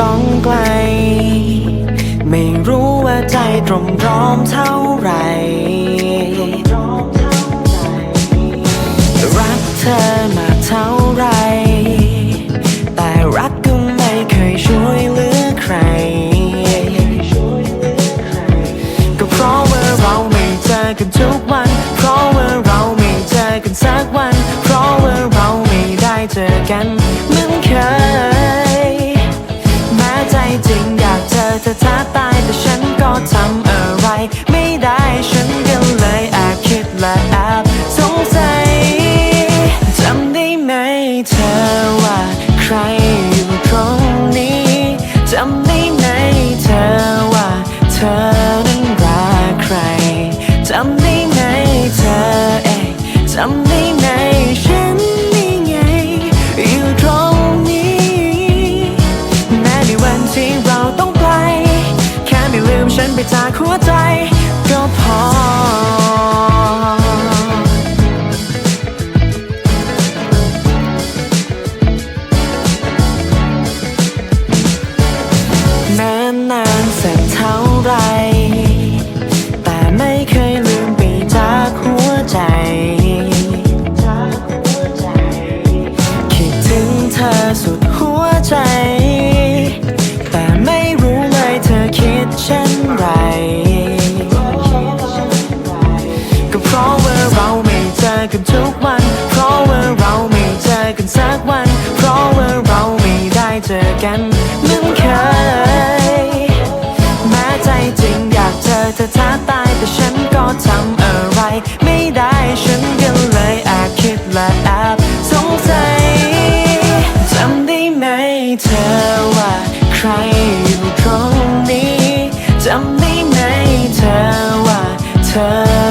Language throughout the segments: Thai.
ต้องไกล ไม่รู้ว่าใจตรงพร้อมเท่าไหร่ รักเธอมาเท่าไร แต่รักก็ไม่เคยช่วยเหลือใคร ก็เพราะว่าเราไม่เจอกันทุก เธอว่าใครอยู่ตรงนี้จำได้ไหมเธอว่าเธอนั้นรักใครจำได้ไหมเธอเองจำ ราะว่าเราไม่เจอกันทุกวัน เพราะว่าเราไม่เจอกันสักวัน เพราะว่าเราไม่ได้เจอกันเหมือนเคย แม้ใจจริงอยากเจอเธอแทบตายแต่ฉันก็ทำอะไร ไม่ได้ฉันก็เลยแอบคิดและแอบสงสัยจำได้ไหมเธอว่าใครอยู่ตรงนี้จำได้ไหมเธอว่าเธอ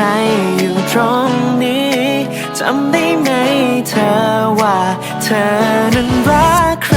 รอยู่ตรงนี้จำได้ไหมเธอว่าเธอนั้นรักใคร